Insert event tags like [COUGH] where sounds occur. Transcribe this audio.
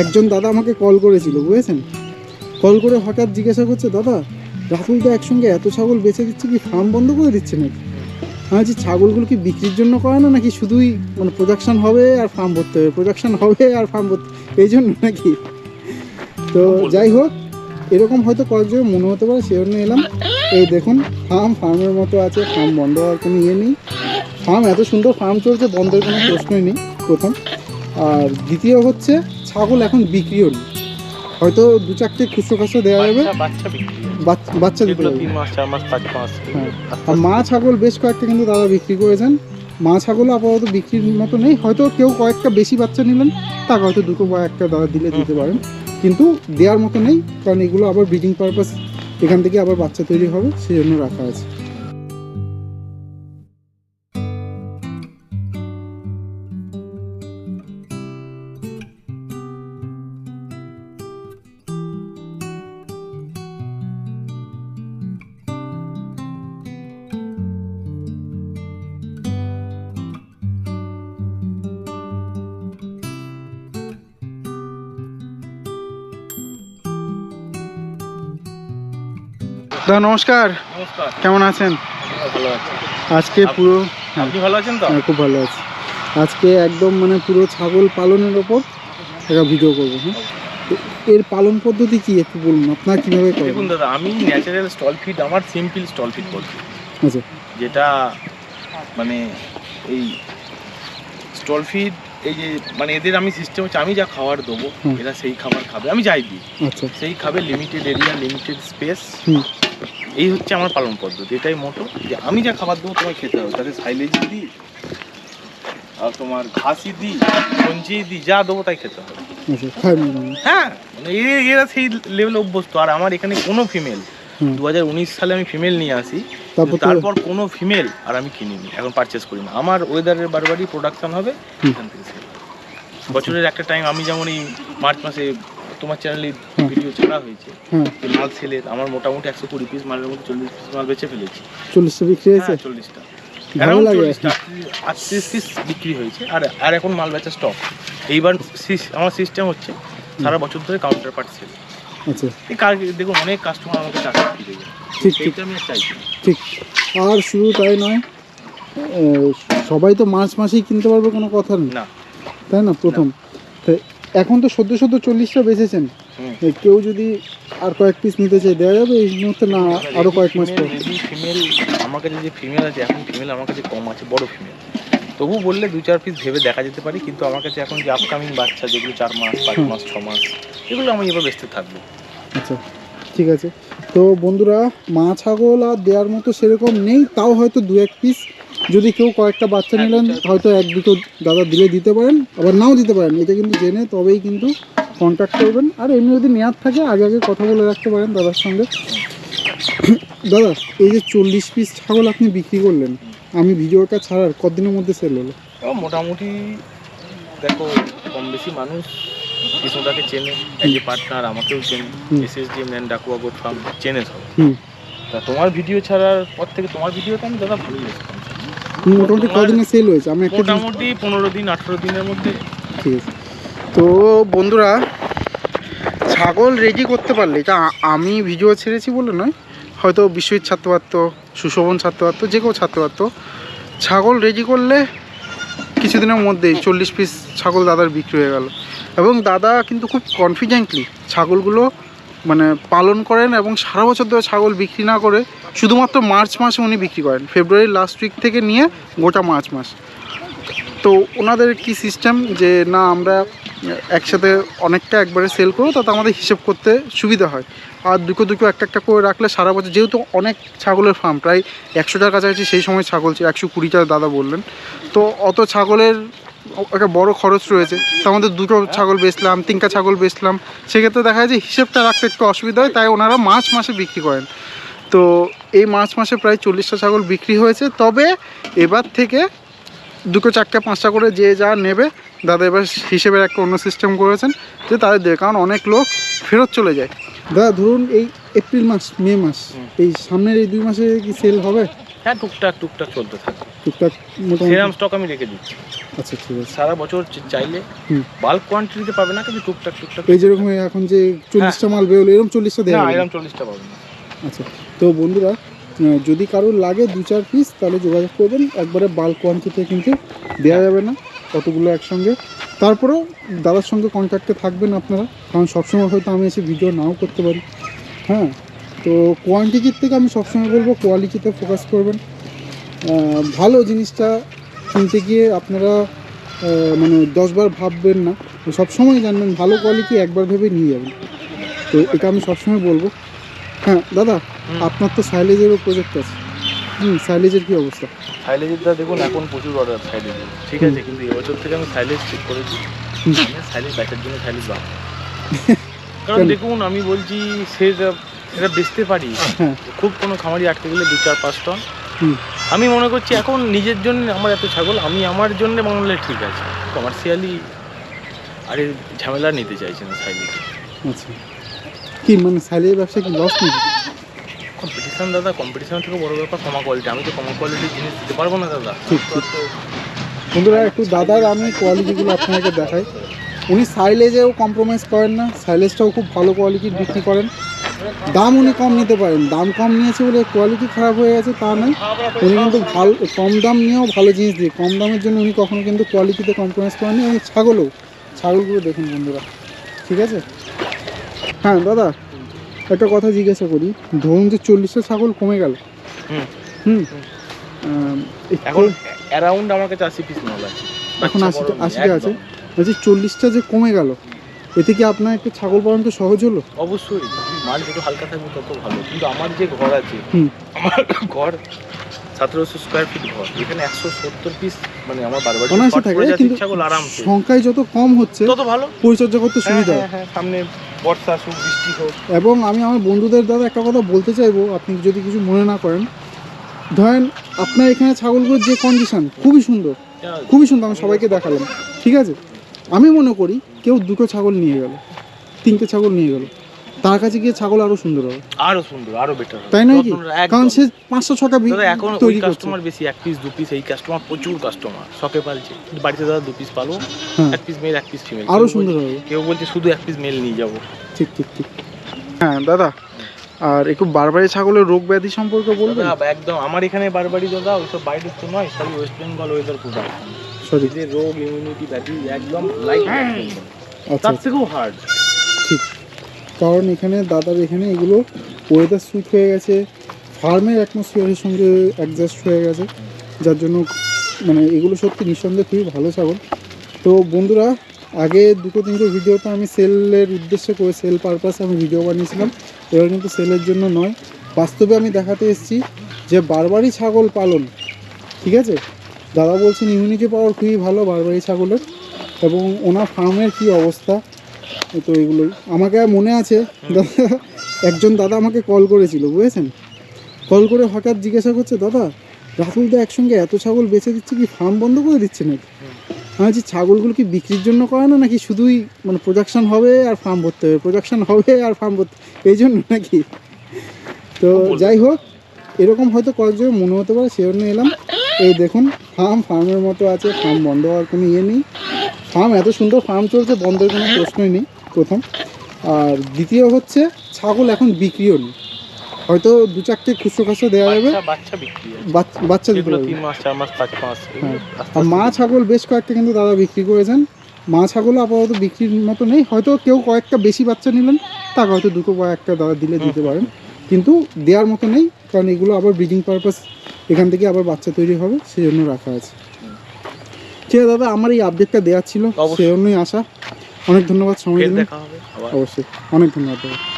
একজন দাদা আমাকে কল করেছিল, বুঝেছেন? কল করে হঠাৎ জিজ্ঞাসা করছে, দাদা, রাহুল তো একসঙ্গে এত ছাগল বেচে দিচ্ছে কি ফার্ম বন্ধ করে দিচ্ছে নাকি? আমি বলছি ছাগলগুলো কি বিক্রির জন্য করে না নাকি শুধুই মানে প্রোডাকশন হবে আর ফার্ম ভরতে হবে? প্রোডাকশন হবে আর ফার্ম ভরতে এই জন্য নাকি? তো যাই হোক, এরকম হয়তো কয়েকজন মনে হতে পারে সে জন্য এলাম। এই দেখুন ফার্ম ফার্মের মতো আছে ফার্ম বন্ধ হওয়ার কোনো ইয়ে নেই। ফার্ম এত সুন্দর ফার্ম চলছে, বন্ধের কোনো প্রশ্নই নেই, প্রথম। আর দ্বিতীয় হচ্ছে ছাগল এখন বিক্রিও নেই। হয়তো দু চারটে খুচরো খাসো দেওয়া যাবে। বাচ্চা দিতে হ্যাঁ। আর মা ছাগল বেশ কয়েকটা কিন্তু দাদা বিক্রি করেছেন। মা ছাগল আপাতত বিক্রির মতো নেই। হয়তো কেউ কয়েকটা বেশি বাচ্চা নিলেন তাকে হয়তো দুটো বা একটা দাদা দিলে দিতে পারেন। কিন্তু দেওয়ার মতো নেই কারণ এগুলো আবার ব্রিডিং পারপাস এখান থেকে আবার বাচ্চা তৈরি হবে সেই জন্য রাখা আছে। দাদা নমস্কার। নমস্কার। কেমন আছেন? ভালো আছি। আজকে পুরো আপনি ভালো আছেন তো? হ্যাঁ, খুব ভালো আছি। আজকে একদম মানে পুরো ছাগল পালনের ওপর একটা ভিডিও করব হ্যাঁ? এর পালন পদ্ধতি কি একটু বলুন আপনার কীভাবে দেখুন দাদা আমি ন্যাচারাল স্টল ফিড আমার সিম্পল স্টল ফিড করছি আচ্ছা। যেটা মানে এই স্টল ফিড এই যে মানে এদের আমি সিস্টেম হচ্ছে আমি যা খাবার দেবো। এরা সেই খাবার খাবে। আমি যাই দিই। আচ্ছা। সেই খাবে লিমিটেড এরিয়া লিমিটেড স্পেস এই হচ্ছে আমার পালন পদ্ধতি এটাই মোটো যে আমি যা খাবার দেবো তোমায় খেতে হবে তাতে সাইলেজই দিই আর তোমার ঘাসি দিই সঞ্জি দিই যা দেবো তাই খেতে হবে। হ্যাঁ মানে এরা সেই লেভেলে অভ্যস্ত। আর আমার এখানে কোনো ফিমেল দু সালে আমি ফিমেল নিয়ে আসি তারপর কোনো ফিমেল আর আমি কিনিনি এখন পারচেস করি না। আমার ওয়েদারের বারবারই প্রোডাকশন হবে এখান থেকে হবে। বছরের একটা টাইম আমি যেমন এই মার্চ মাসে তোমার চ্যানেলে ভিডিও ছাড়া হয়েছে। হ্যাঁ যে মাল সেলের আমার মোটামুটি একশো কুড়ি পিস মালের মধ্যে চল্লিশ পিস মাল বেচে ফেলেছি। চল্লিশটা বিক্রি হয়েছে? হ্যাঁ চল্লিশটা। আটত্রিশ পিস বিক্রি হয়েছে। আর আর এখন মাল বেচা স্টক এইবার আমার সিস্টেম হচ্ছে সারা বছর ধরে কাউন্টার পার্ট সেল আচ্ছা। দেখুন অনেক কাস্টমার আমাকে টাকা যায় ঠিক ঠিক। আমি চাইছি ঠিক। আর শুধু তাই নয় সবাই তো মার্চ মাসেই কিনতে পারবে কোনো কথা নেই। না। তাই না? প্রথম। এখন তো সদ্য সদ্য চল্লিশটা বেঁচেছেন। কেউ যদি আর কয়েক পিস নিতে চাই দেওয়া যাবে এই মুহূর্তে না আরও কয়েক মাস পর। ফিমেল আমার কাছে যে ফিমেল আছে এখন ফিমেল আমার কাছে কম আছে বড় ফিমেল তবু বললে দু চার পিস ভেবে দেখা যেতে পারে কিন্তু আমার কাছে এখন যে আপকামিং বাচ্চা যেগুলো চার মাস পাঁচ মাস ছ মাস এগুলো আমি এবার ব্যস্ত থাকব। আচ্ছা ঠিক আছে। তো বন্ধুরা মা ছাগল আর দেওয়ার মতো সেরকম নেই তাও হয়তো দু এক পিস যদি কেউ কয়েকটা বাচ্চা হ্যাঁ, নিলেন হয়তো এক দুটো দাদা দিলে দিতে পারেন আবার নাও দিতে পারেন। এটা কিন্তু জেনে তবেই কিন্তু কন্ট্যাক্ট করবেন। আর এমনি যদি মেয়াদ থাকে আগে আগে কথা বলে রাখতে পারেন দাদার সঙ্গে। দাদা এই যে চল্লিশ পিস ছাগল আপনি বিক্রি করলেন আমি ভিডিওটা ছাড়ার কতদিনের মধ্যে সেল হলো? মোটামুটি দেখো কম বেশি মানুষ কৃষ্ণদাকে চেনে এই যে পার্টনার আমাকেও চেনে হুম। S S D man Dakua goat farm চেনে সব। তা তোমার ভিডিও ছাড়ার পর থেকে তোমার ভিডিওতে আমি দাদা ভালোই মোটামুটি কদিনে সেল হয়েছে? আমি মোটামুটি পনেরো দিন আঠেরো দিনের মধ্যে। ঠিক আছে। তো বন্ধুরা ছাগল রেডি করতে পারলে এটা আমি ভিডিও ছেড়েছি বলে নয় হয়তো বিশ্বজিৎ ছাড়তে পারতো সুশোভন ছাড়তে পারতো যে কেউ ছাড়তে পারতো ছাগল রেডি করলে কিছুদিনের মধ্যেই চল্লিশ পিস ছাগল দাদার বিক্রি হয়ে গেল। এবং দাদা কিন্তু খুব কনফিডেন্টলি ছাগলগুলো মানে পালন করেন এবং সারা বছর ধরে ছাগল বিক্রি না করে শুধুমাত্র মার্চ মাসে উনি বিক্রি করেন। ফেব্রুয়ারি লাস্ট উইক থেকে নিয়ে গোটা মার্চ মাস। তো ওনাদের কি সিস্টেম যে না আমরা একসাথে অনেকটা একবারে সেল করব, তাতে আমাদের হিসেব করতে সুবিধা হয়। আর দুটো দুটো একটা একটা করে রাখলে সারা বছর যেহেতু অনেক ছাগলের ফার্ম প্রায় একশোটার কাছাকাছি সেই সময় ছাগল ছিল, একশো কুড়িটা দাদা বললেন। তো অত ছাগলের একটা বড় খরচ রয়েছে। তার আমাদের দুটো ছাগল বেচলাম তিনটা ছাগল বেচলাম। সেক্ষেত্রে দেখা যায় যে হিসেবটা রাখতে একটু অসুবিধা হয় তাই ওনারা মার্চ মাসে বিক্রি করেন। তো এই মার্চ মাসে প্রায় চল্লিশটা ছাগল বিক্রি হয়েছে। তবে এবার থেকে দুটো চারটে পাঁচটা করে যে যা নেবে দাদা এবার হিসেবের একটা অন্য সিস্টেম করেছেন যে তাদের দেবে। কারণ অনেক লোক ফেরত চলে যায়। দাদা ধরুন এই এপ্রিল মাস মে মাস এই সামনের এই দুই মাসে কি সেল হবে? হ্যাঁ টুকটাক টুকটাক চলতে থাকে। টুকটাক সেরাম স্টক আমি রেখে দিচ্ছি। আচ্ছা ঠিক আছে। সারা বছর চাইলে। বাল্ক কোয়ান্টিটিতে পাবে না কিন্তু টুকটাক টুকটাক এই যেরকম এখন যে চল্লিশটা মাল বেরোলো এরকম চল্লিশটা দেওয়া না এরকম চল্লিশটা পাবে না। আচ্ছা তো বন্ধুরা যদি কারোর লাগে দু চার পিস তাহলে যোগাযোগ করবেন একবারে বাল্ক কোয়ান্টিতে কিন্তু দেওয়া যাবে না কতগুলো একসঙ্গে। তারপরেও দাদার সঙ্গে কন্ট্যাক্টে থাকবেন আপনারা কারণ সবসময় হয়তো আমি এসে ভিডিও নাও করতে পারি। হ্যাঁ তো কোয়ান্টিটির থেকে আমি সবসময় বলব কোয়ালিটিতে ফোকাস করবেন। ভালো জিনিসটা কিনতে গিয়ে আপনারা মানে দশবার ভাববেন না সবসময় জানবেন ভালো কোয়ালিটি একবার ভেবে নিয়ে যাবেন। তো এটা আমি সবসময় বলব। হ্যাঁ দাদা আপনার তো সাইলেজেরও প্রজেক্ট আছে। হুম সাইলেজের কি অবস্থা? সাইলেজেরটা দেখুন এখন প্রচুর অর্ডার সাইলেজের ঠিক আছে কিন্তু এবছর থেকে আমি সাইলেজ ঠিক করেছি। সাইলেজ ব্যাচের জন্য সাইলেজ বাদ। [LAUGHS] কারণ দেখুন আমি বলছি সে সেটা সেটা বেচতে পারি। হ্যাঁ। খুব কোনো খামারি আটকে গেলে দু চার পাঁচ টন হুম। আমি মনে করছি এখন নিজের জন্য আমার এত ছাগল আমি আমার জন্য বানালে ঠিক আছে। কমার্শিয়ালি আরে ঝামেলা নিতে চাইছি না সাইলেজ আচ্ছা। কি মানে সাইলেজের ব্যবসা কি লস নেই কম্পিটিশন দাদা কম্পিটিশন থেকে বড় ব্যাপার কমা কোয়ালিটি আমি তো কমা কোয়ালিটির জিনিস দিতে পারব না দাদা। ঠিক, ঠিক। বন্ধুরা একটু দাদার আমি কোয়ালিটিগুলো আপনাকে দেখাই। উনি সাইলেজেও কম্প্রোমাইজ করেন না সাইলেজটাও খুব ভালো কোয়ালিটির বিক্রি করেন। দাম উনি কম নিতে পারেন। দাম কম নিয়েছে বলে কোয়ালিটি খারাপ হয়ে গেছে তা নয়। উনি কিন্তু ভালো কম দাম নিয়েও ভালো জিনিস দিয়ে কম দামের জন্য উনি কখনো কিন্তু কোয়ালিটিতে কম্প্রোমাইজ করেননি এবং ছাগলও। ছাগলগুলো দেখুন বন্ধুরা ঠিক আছে? হ্যাঁ দাদা একটা কথা জিজ্ঞাসা করি। ধরুন যে চল্লিশটা ছাগল কমে গেল। হুম। এখন অ্যারাউন্ড আমার কাছে আশি পিস মাল আছে এখন বাচ্চা আশিটা বড় আশিটা আছে। বলছি চল্লিশটা যে কমে গেল এতে কি আপনার একটু ছাগল পালন তো সহজ হলো? অবশ্যই মাল যত হালকা থাকবে তত ভালো। কিন্তু আমার যে ঘর আছে। আমার ঘর সতেরোশো স্কোয়ার ফিট ঘর। এখানে একশো সত্তর পিস মানে আমার বারবার অনায়াসে থাকে কিন্তু ছাগল আরামসে। সংখ্যায় যত কম হচ্ছে তত ভালো। পরিচর্যা করতে সুবিধা। হ্যাঁ, হ্যাঁ, হ্যাঁ, সামনে বর্ষা আসুক বৃষ্টি হোক। এবং আমি আমার বন্ধুদের দ্বারা একটা কথা বলতে চাইব আপনি যদি কিছু মনে না করেন। ধরেন আপনার এখানে ছাগলগুলোর যে কন্ডিশন খুবই সুন্দর। খুবই সুন্দর আমি সবাইকে দেখালাম। ঠিক আছে? আমি মনে করি কেউ দুটো ছাগল নিয়ে গেল তিনটে ছাগল নিয়ে গেল। তার কাছে গিয়ে ছাগল আরও সুন্দর হবে। আরও সুন্দর আরও বেটার তাই নয় কি? কারণ সে পাঁচশো ছটা এখন ওই কাস্টমার বেশি এক পিস দু পিস এই কাস্টমার প্রচুর কাস্টমার শখে পালছে। কিন্তু বাড়িতে দাদা দু পিস পালো হ্যাঁ। এক পিস মেল এক পিস ফিমেল আরও সুন্দর হবে। কেউ বলছে শুধু এক পিস মেল নিয়ে যাব। ঠিক ঠিক ঠিক। হ্যাঁ দাদা আর একটু বারবারি ছাগলের রোগ ব্যাধি সম্পর্কে বলবেন? একদম। আমার এখানে বারবারই দাদা ওইসব বাইরের তো নয় সবই West Bengal weather product sorry যে রোগ ইমিউনিটি ব্যাধি একদম লাইট আচ্ছা তার থেকেও হার্ড ঠিক। কারণ এখানে দাদার এখানে এগুলো ওয়েদার সুইট হয়ে গেছে ফার্মের অ্যাটমসফিয়ারের সঙ্গে অ্যাডজাস্ট হয়ে গেছে যার জন্য মানে এগুলো সত্যি নিঃসন্দেহে খুবই ভালো ছাগল। তো বন্ধুরা আগে দুটো তিনটে ভিডিওতে আমি সেলের উদ্দেশ্যে করে সেল পারপাসে আমি ভিডিও বানিয়েছিলাম। এবার কিন্তু সেলের জন্য নয়। বাস্তবে আমি দেখাতে এসেছি যে বারবারই ছাগল পালন ঠিক আছে? দাদা বলছেন ইমিউনিটি পাওয়ার খুবই ভালো বারবারি ছাগলের। এবং ওনার ফার্মের কি অবস্থা? তো এগুলোই আমাকে মনে আছে দাদা একজন দাদা আমাকে কল করেছিল বুঝেছেন? কল করে হঠাৎ জিজ্ঞাসা করছে দাদা রাহুল দা একসঙ্গে এত ছাগল বেচে দিচ্ছে কি ফার্ম বন্ধ করে দিচ্ছে নাকি? আমি বলছি ছাগলগুলো কি বিক্রির জন্য করে না নাকি শুধুই মানে প্রোডাকশান হবে আর ফার্ম ভরতে হবে? প্রোডাকশান হবে আর ফার্ম ভরতে এই জন্য নাকি? তো যাই হোক এরকম হয়তো কয়েকজন মনে হতে পারে সেই জন্য এলাম। এই দেখুন ফার্ম ফার্মের মতো আছে ফার্ম বন্ধ হওয়ার কোনো ইয়ে নেই। ফার্ম এত সুন্দর ফার্ম চলছে বন্ধের কোনো প্রশ্নই নেই প্রথম। আর দ্বিতীয় হচ্ছে ছাগল এখন বিক্রিও নেই। হয়তো দু চারটে খুচরো খাচরো দেওয়া যাবে। বাচ্চা দিতে পারবে। হ্যাঁ। আর মা ছাগল বেশ কয়েকটা কিন্তু দাদা বিক্রি করেছেন। মা ছাগল আপাতত বিক্রির মতো নেই। হয়তো কেউ কয়েকটা বেশি বাচ্চা নিলেন তাকে হয়তো দুটো বা একটা দাদা দিলে দিতে পারেন। কিন্তু দেওয়ার মতো নেই কারণ এগুলো আবার ব্রিডিং পারপাস এখান থেকে আবার বাচ্চা তৈরি হবে সেই জন্য রাখা আছে। ঠিক আছে দাদা আমার এই আপডেটটা দেওয়া ছিল। সেই জন্যই আসা। অনেক ধন্যবাদ সময় অবশ্যই। অনেক ধন্যবাদ দাদা।